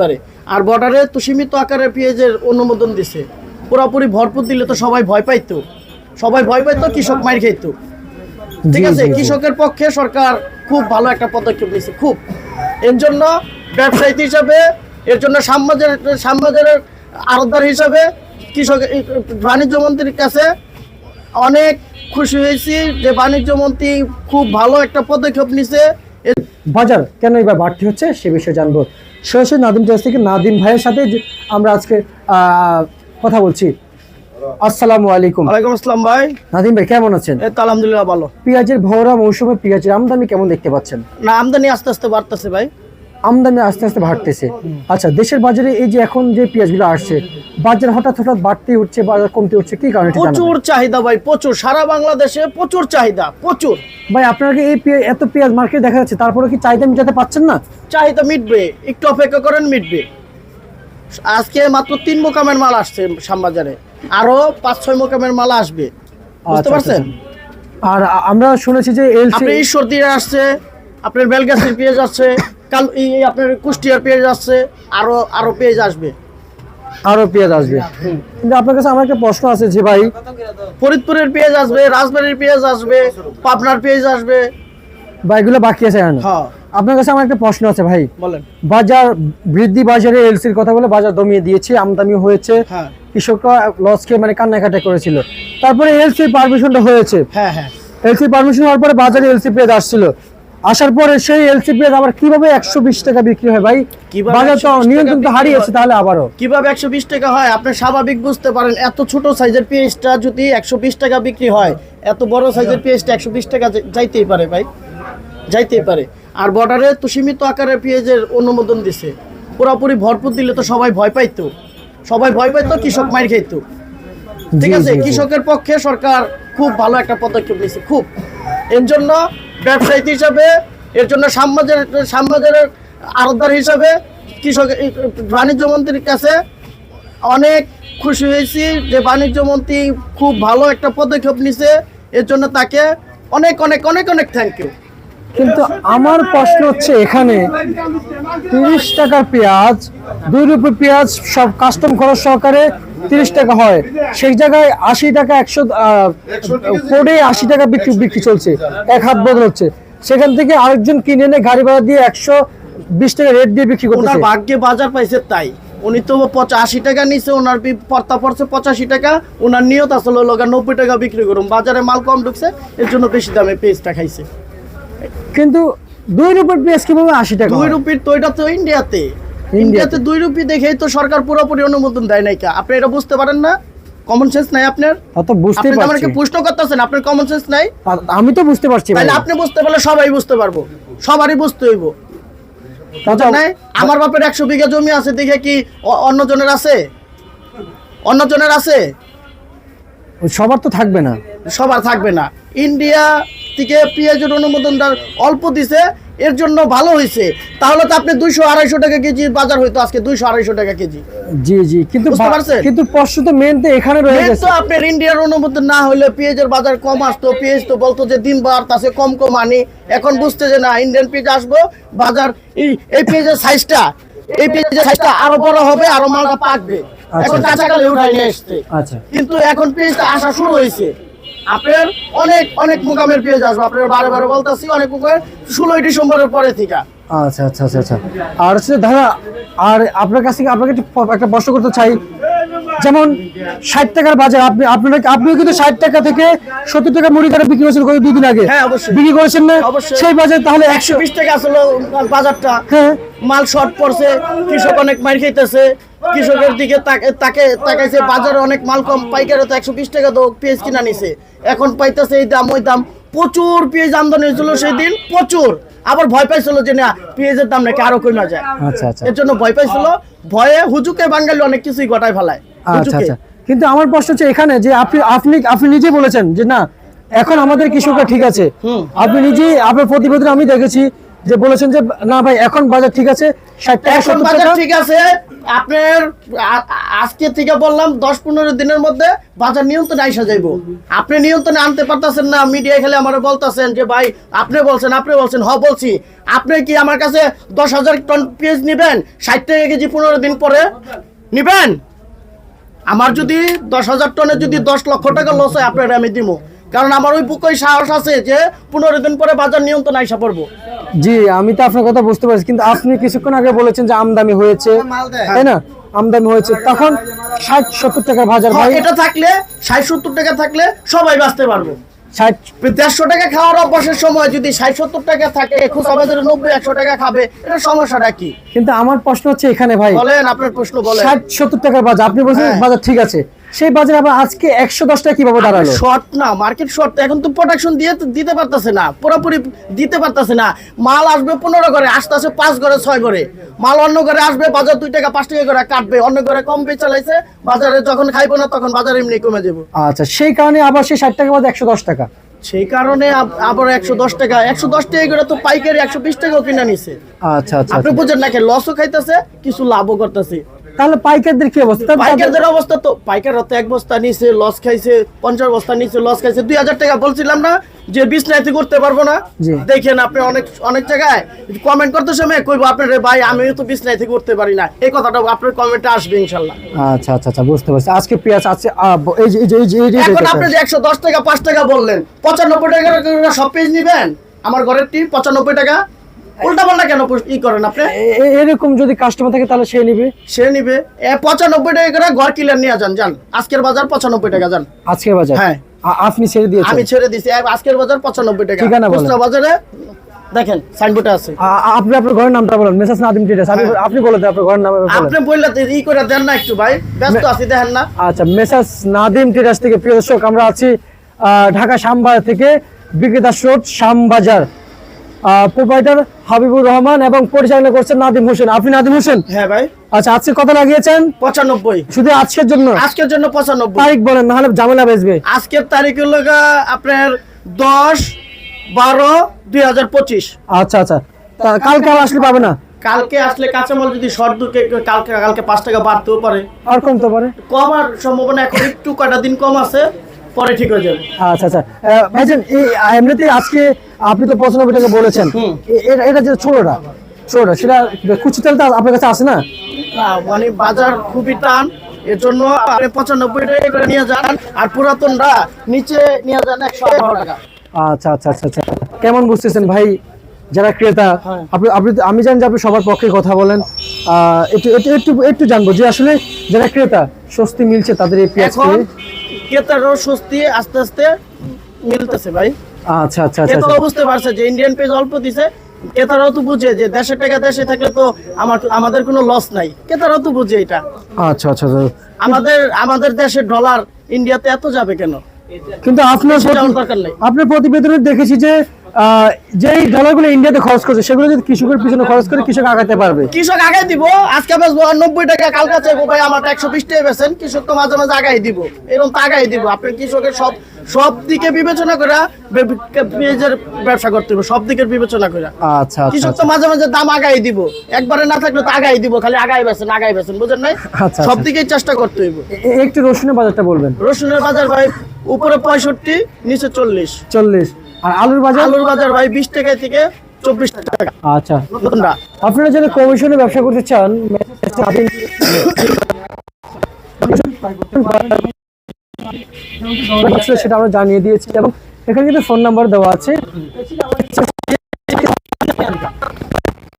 পারে। আর বর্ডারে তো সীমিত আকারে পেঁয়াজের অনুমোদন দিছে। পুরোপুরি ভরপুর দিলে তো সবাই ভয় পাইতো। সবাই ভয় পাইতো কৃষক মার খাইতো। ঠিক আছে। কৃষকের পক্ষে সরকার খুব ভালো একটা পদক্ষেপ নিয়েছে খুব। এর জন্য ব্যবসায়ী হিসাবে এর জন্য সাম্রাজ্যের সাম্রাজ্যের আরতদার হিসাবে কৃষক বাণিজ্য মন্ত্রীর কাছে অনেক খুশি হয়েছি যে বাণিজ্য মন্ত্রী খুব ভালো একটা পদক্ষেপ নিছে। বাজার কেন এবার বাড়তি হচ্ছে সে বিষয়ে জানব। সরাসরি নাদিম টেস থেকে নাদিম ভাইয়ের সাথে আমরা আজকে কথা বলছি। আসসালামু আলাইকুম। ওয়ালাইকুম আসসালাম ভাই। নাদিম ভাই কেমন আছেন? এই তো আলহামদুলিল্লাহ ভালো। পেঁয়াজের ভরা মৌসুমে পেঁয়াজের আমদানি কেমন দেখতে পাচ্ছেন? না আমদানি আস্তে আস্তে বাড়তেছে ভাই। আমদানি আস্তে আস্তে বাড়তেছে। আচ্ছা দেশের বাজারে এই যে এখন যে পেঁয়াজগুলো আসছে বাজার হঠাৎ হঠাৎ বাড়তে উঠছে বাজার কমতে উঠছে কি কারণে প্রচুর চাহিদা ভাই প্রচুর। সারা বাংলাদেশে প্রচুর চাহিদা প্রচুর। ভাই আপনারা কি এই এত পেঁয়াজ মার্কেট দেখা যাচ্ছে তারপরে কি চাহিদা মেটাতে পাচ্ছেন না? চাহিদা মিটবে একটু অপেক্ষা করেন মিটবে। আজকে মাত্র তিন মোকামের মাল আসছে শ্যামবাজারে আরও পাঁচ ছয় মোকামের মাল আসবে। বুঝতে আচ্ছা, পারছেন? আর আমরা শুনেছি যে এলসি ঈশ্বর দিয়ে আসছে আপনার বেলগাছির পেঁয়াজ আসছে কাল এই আপনার কুষ্টিয়ার পেঁয়াজ আসছে আরও আরও পেঁয়াজ আসবে। আরও পেঁয়াজ আসবে। কিন্তু আপনার কাছে আমার একটা প্রশ্ন আছে যে ভাই। ফরিদপুরের পেঁয়াজ আসবে রাজবাড়ির পেঁয়াজ আসবে পাবনার পেঁয়াজ আসবে। বা এগুলো বাকি আছে এখন? হ্যাঁ। আপনার কাছে আমার একটা প্রশ্ন আছে ভাই। বলেন। বাজার বৃদ্ধি বাজারে এলসির কথা বলে বাজার দমিয়ে দিয়েছে আমদানি হয়েছে। হ্যাঁ। কৃষকরা লস খেয়ে মানে কান্নাকাটা করেছিল। তারপরে এলসি পারমিশনটা হয়েছে। হ্যাঁ হ্যাঁ। এলসি পারমিশন হওয়ার পরে বাজারে এলসি পেঁয়াজ আসছিল। আসার পরে সেই এলসি পেঁয়াজ আবার কীভাবে একশো বিশ টাকা বিক্রি হয় ভাই? বাজার তো নিয়ন্ত্রণ তো হারিয়েছে তাহলে আবারও। কীভাবে একশো বিশ টাকা হয়? আপনি স্বাভাবিক বুঝতে পারেন এত ছোট সাইজের পেঁয়াজটা যদি একশো বিশ টাকা বিক্রি হয় এত বড় সাইজের পেঁয়াজটা একশো বিশ টাকা যাইতেই পারে ভাই যাইতেই পারে। আর বর্ডারে তো সীমিত আকারে পেঁয়াজের অনুমোদন দিছে। পুরোপুরি ভরপুর দিলে তো সবাই ভয় পাইতো। সবাই ভয় পাইতো কৃষক মার খাইতো। ঠিক আছে। কৃষকের পক্ষে সরকার খুব ভালো একটা পদক্ষেপ নিয়েছে খুব। এর জন্য ব্যবসায়ী হিসাবে, এর জন্য সাম্রাজ্যের সাম্রাজ্যের আরতদার হিসাবে, কৃষক বাণিজ্য মন্ত্রীর কাছে অনেক খুশি হয়েছি যে বাণিজ্য মন্ত্রী খুব ভালো একটা পদক্ষেপ নিছে। এর জন্য তাকে অনেক অনেক অনেক অনেক থ্যাংক ইউ কিন্তু আমার প্রশ্ন হচ্ছে এখানে, তিরিশ টাকার পেঁয়াজ, দুই রুপি পেঁয়াজ সব কাস্টম খরচ সহকারে তিরিশ টাকা হয়। সেই জায়গায় আশি টাকা একশো কোডে আশি টাকা বিক্রি বিক্রি চলছে। এক হাত বদল হচ্ছে। সেখান থেকে আরেকজন কিনে এনে গাড়ি ভাড়া দিয়ে একশো বিশ টাকা রেট দিয়ে বিক্রি করতেছে। ভাগ্যে বাজার পাইছে তাই। উনি তো পঁচাশি টাকা নিছে ওনার পর্তা পড়ছে পঁচাশি টাকা। ওনার নিয়ত আসলে লোক নব্বই টাকা বিক্রি করুন। বাজারে মাল কম ঢুকছে এর জন্য বেশি দামে পেঁয়াজটা খাইছে। কিন্তু দুই রুপির পেঁয়াজ কীভাবে আশি টাকা দুই? রুপির তো এটা তো ইন্ডিয়াতে। ইন্ডিয়াতে। দুই রুপি দেখেই তো সরকার পুরোপুরি অনুমোদন দেয় নাই কা। আপনি এটা বুঝতে পারেন না? কমন সেন্স নাই আপনার? তা বুঝতে আপনি পারছি আমাকে প্রশ্ন করতেছেন আপনার কমন সেন্স নাই? আমি তো বুঝতে পারছি তাহলে আপনি বুঝতে পারলে সবাই বুঝতে পারব। সবারই বুঝতে হইব। আমার বাপের একশো বিঘা জমি আছে দেখে কি অন্য জনের আছে? অন্য জনের আছে? সবার তো থাকবে না। সবার থাকবে না। ইন্ডিয়া থেকে পেঁয়াজের অনুমোদনটা অল্প দিছে এর জন্য ভালো হয়েছে। তাহলে তো আপনি দুইশো আড়াইশো টাকা কেজি বাজার হইতো আজকে দুইশো আড়াইশো টাকা কেজি। জি জি কিন্তু? কিন্তু প্রশ্ন তো মেন তো এখানে রয়ে গেছে তো আপনার ইন্ডিয়ার অনুমোদন না হলে পেঁয়াজের বাজার কম আসতো পেঁয়াজ তো বলতো যে দিন বাড়তাছে কম কম আনি এখন বুঝতে যে না ইন্ডিয়ান পেঁয়াজ আসব বাজার এই পেঁয়াজের সাইজটা এই পেঁয়াজের সাইজটা আরও বড় হবে আরও মালটা পাকবে। এখন কাঁচাকালে উঠাই নিয়ে এসছে আচ্ছা। কিন্তু এখন পেঁয়াজটা আসা শুরু হয়েছে। আপনার অনেক অনেক মোকামের পেঁয়াজ আসবে। আপনার বারে বারে বলতেছি অনেক মোকামের ষোলোই ডিসেম্বরের পরে থেকে। আচ্ছা আচ্ছা আচ্ছা আচ্ছা। আর হচ্ছে দাদা আর আপনার কাছ থেকে আপনাকে একটু প্রশ্ন করতে চাই। যেমন ষাট টাকার বাজার আপনি আপনারা আপনিও কিন্তু ষাট টাকা থেকে সত্তর টাকা মুড়ি করে বিক্রি করেছেন কয়েক দুদিন আগে। হ্যাঁ, অবশ্যই। বিক্রি করেছেন না। সেই বাজার তাহলে একশো বিশ টাকা আসলো বাজারটা। হ্যাঁ। মাল শর্ট পড়ছে কৃষক অনেক মার খাইতেছে। কৃষকের দিকে তাকে তাকে তাকাইছে বাজারে অনেক মাল কম পাইকারে তো একশো বিশ টাকা তো পেঁয়াজ কিনা নিছে। এখন পাইতেছে এই দাম ওই দাম। প্রচুর পেঁয়াজ আমদানি হয়েছিল সেই দিন প্রচুর। আবার ভয় পাইছিল যে না পেঁয়াজের দাম নাকি আরও কমে যায়। আচ্ছা আচ্ছা। এর জন্য ভয় পাইছিল। ভয়ে হুজুকে বাঙালি অনেক কিছুই গটায় ফেলায়। আচ্ছা কিন্তু আমার প্রশ্ন হচ্ছে এখানে যে আপনি আপনি আপনি নিজে বলেছেন যে না এখন আমাদের কৃষকরা ঠিক আছে। আপনি নিজেই আপনার প্রতিবেদন আমি দেখেছি যে বলেছেন যে না ভাই এখন বাজার ঠিক আছে এখন বাজার ঠিক আছে আপনার আজকে থেকে বললাম দশ পনেরো দিনের মধ্যে বাজার নিয়ন্ত্রণে আইসা যাইব। আপনি নিয়ন্ত্রণে আনতে পারতেছেন না, মিডিয়া খেলে আমার বলতেছেন যে, ভাই, আপনি বলছেন আপনি বলছেন, হ, বলছি। আপনি কি আমার কাছে দশ হাজার টন পেঁয়াজ নেবেন? ষাট টাকা কেজি পনেরো দিন পরে? নিবেন? আমার যদি দশ হাজার টনের যদি দশ লক্ষ টাকা লস হয়, আপনার আমি দিব কারণ আমার ওই বুকই সাহস আছে যে পনেরো দিন পরে বাজার নিয়ন্ত্রণ আইসা পড়ব। জি আমি তো আপনার কথা বুঝতে পারছি কিন্তু আপনি কিছুক্ষণ আগে বলেছেন যে আমদানি হয়েছে। তাই না? আমদানি হয়েছে। তখন ষাট সত্তর টাকা বাজার ভাই। এটা থাকলে ষাট সত্তর টাকা থাকলে সবাই বাঁচতে পারব। ষাট দেড়শো টাকা খাওয়ার অভ্যাসের সময় যদি ষাট সত্তর টাকা থাকে নব্বই একশো টাকা খাবে এটা সমস্যাটা কি? কিন্তু আমার প্রশ্ন হচ্ছে এখানে ভাই বলেন আপনার প্রশ্ন বলেন। ষাট সত্তর টাকার বাজার আপনি বলছেন হ্যাঁ। বাজার ঠিক আছে সেই বাজারে আবার আজকে একশো দশ টাকা কীভাবে দাঁড়াল? শর্ট না মার্কেট শর্ট এখন তো প্রোডাকশন দিয়ে তো দিতে পারতেছে না পুরোপুরি দিতে পারতেছে না। মাল আসবে পনেরো ঘরে আসতে আসে পাঁচ ঘরে ছয় ঘরে। মাল অন্য ঘরে আসবে বাজার দুই টাকা পাঁচ টাকা করে কাটবে। অন্য ঘরে কম বেচা চালাইছে বাজারে যখন খাইবো না তখন বাজার এমনি কমে যাব। আচ্ছা সেই কারণে আবার সেই ষাট টাকা বাজার একশো দশ টাকা। সেই কারণে আবার একশো দশ টাকা। একশো দশ টাকা করে তো পাইকারি একশো বিশ টাকাও কিনে নিছে। আচ্ছা আচ্ছা আপনি আচ্ছা। বুঝেন না লসও খাইতেছে কিছু লাভও করতেছে। তাহলে পাইকারদের কি অবস্থা? পাইকারদের অবস্থা তো এক বস্তা নিছে লস খাইছে পঞ্চাশ বস্তা নিছে লস খাইছে। দুই হাজার টাকা বলছিলাম না যে নাইতে করতে পারব না। দেখেন আপনি অনেক অনেক জায়গায় কমেন্ট করতে সময় কইবো আপনার ভাই আমিও তো নাইতে করতে পারি না। এই কথাটা আপনার কমেন্টে আসবে ইনশাল্লাহ। আচ্ছা আচ্ছা আচ্ছা বুঝতে পারছি। আজকে পেঁয়াজ আছে এই যে এই যে এই যে এখন আপনি যে একশো দশ টাকা পাঁচ টাকা বললেন পঁচানব্বই টাকা সব পেজ নিবেন? আমার ঘরের টি পঁচানব্বই টাকা উল্টা পাল্টা কেন ই করেন আপনি? এরকম যদি কাস্টমার থাকে তাহলে সে নিবে। সে নিবে। এ পঁচানব্বই টাকা করে ঘর কিলার নিয়ে যান যান। আজকের বাজার পঁচানব্বই টাকা যান। আজকে বাজার? হ্যাঁ। আপনি ছেড়ে দিয়েছেন। আমি ছেড়ে আজকের বাজার পঁচানব্বই টাকা। ঠিকানা খুচরা বাজারে দেখেন সাইনবোর্ডে আছে। আ- আ- আপনি আপনার ঘরের নামটা বলেন। মেসাজ নাদিম ট্রেডার্স আপনি হ্যাঁ। আপনি বলে দেন আপনার ঘরের নাম আপনি বললে ই করে দেন না একটু ভাই। ব্যস্ত আছি দেখেন না। আচ্ছা মেসাজ নাদিম ট্রেডার্স থেকে প্রিয় দর্শক আমরা আছি আহ, ঢাকা শ্যামবাজার থেকে বিক্রেতা স্রোত শ্যামবাজার প্রোপাইটার হাবিবুর রহমান এবং পরিচালনা করছেন নাদিম হোসেন। আপনি নাদিম হোসেন? হ্যাঁ ভাই। আচ্ছা আজকে কত লাগিয়েছেন? পঁচানব্বই। শুধু আজকের জন্য? আজকের জন্য পঁচানব্বই। তারিখ বলেন নাহলে ঝামেলা বেচবে। আজকের তারিখ হলো আপনার দশ বারো দুই হাজার পঁচিশ। আচ্ছা আচ্ছা। কালকে আসলে পাবে না? কালকে আসলে কাঁচামাল যদি শর্ট দুকে কালকে কালকে পাঁচ টাকা বাড়তেও পারে। আর কমতে পারে? কম আর সম্ভাবনা এখন একটু কটা দিন কম আছে। পরে ঠিক হয়ে যাবে। আচ্ছা আচ্ছা। ভাইজান এই এমনিতে আজকে আপনি তো পঁচানব্বই টাকা বলেছেন এটা যে ছোটটা ছোটটা সেটা কুচি তেলটা আপনার কাছে আছে না? মানে বাজার খুবই টান এর জন্য আপনি পঁচানব্বই টাকা করে নিয়ে যান আর নিচে নিয়ে যান একশো আঠারো টাকা। আচ্ছা আচ্ছা আচ্ছা আচ্ছা। কেমন বুঝতেছেন ভাই যারা ক্রেতা হ্যাঁ। আপনি আপনি আমি জানি যে আপনি সবার পক্ষে কথা বলেন। একটু একটু একটু জানব যে আসলে যারা ক্রেতা স্বস্তি মিলছে তাদের এই পেঁয়াজ এখন ক্রেতারও স্বস্তি আস্তে আস্তে মিলতেছে ভাই। আচ্ছা আচ্ছা আচ্ছা ক্রেতারাও বুঝতে পারছে যে ইন্ডিয়ান পেজ অল্প দিছে ক্রেতারাও তো বুঝে যে দেশের টাকা দেশে থাকলে তো আমার আমাদের কোনো লস নাই। ক্রেতারাও তো বুঝে এটা। আচ্ছা আচ্ছা আচ্ছা। আমাদের আমাদের দেশের ডলার ইন্ডিয়াতে এত যাবে কেন? কিন্তু আপনার প্রতিবেদনে দেখেছি যে যেই ডলারগুলো ইন্ডিয়াতে খরচ করছে সেগুলো যদি কৃষকের পিছনে খরচ করে কৃষক আগাতে পারবে? কৃষক আগাই দিব আজকে বেচবো নব্বই টাকা ভাই আমার একশো বিশ টাকা বেছেন কৃষক তো মাঝে মাঝে আগাই দিব এরকম তো আগাই দিব। আপনি কৃষকের সব সব দিকে বিবেচনা করে পেঁয়াজের ব্যবসা করতে হবে সব দিকের বিবেচনা করে। আচ্ছা আচ্ছা কৃষক তো মাঝে মাঝে দাম আগাই দিব একবারে না থাকলে তো আগাই দিব খালি আগাই বেছেন আগাই বেছেন বুঝেন নাই? আচ্ছা, সব আচ্ছা। দিকেই চেষ্টা করতে হইব। একটু রসুনের বাজারটা বলবেন। রসুনের বাজার ভাই উপরে পঁয়ষট্টি নিচে চল্লিশ। চল্লিশ। আর আলুর বাজার? আলুর বাজার ভাই বিশ টাকা থেকে চব্বিশ টাকা। আচ্ছা। আপনারা যারা কমিশনে ব্যবসা করতে চান সেটা আমরা জানিয়ে দিয়েছি এবং এখানে কিন্তু ফোন নাম্বার দেওয়া আছে।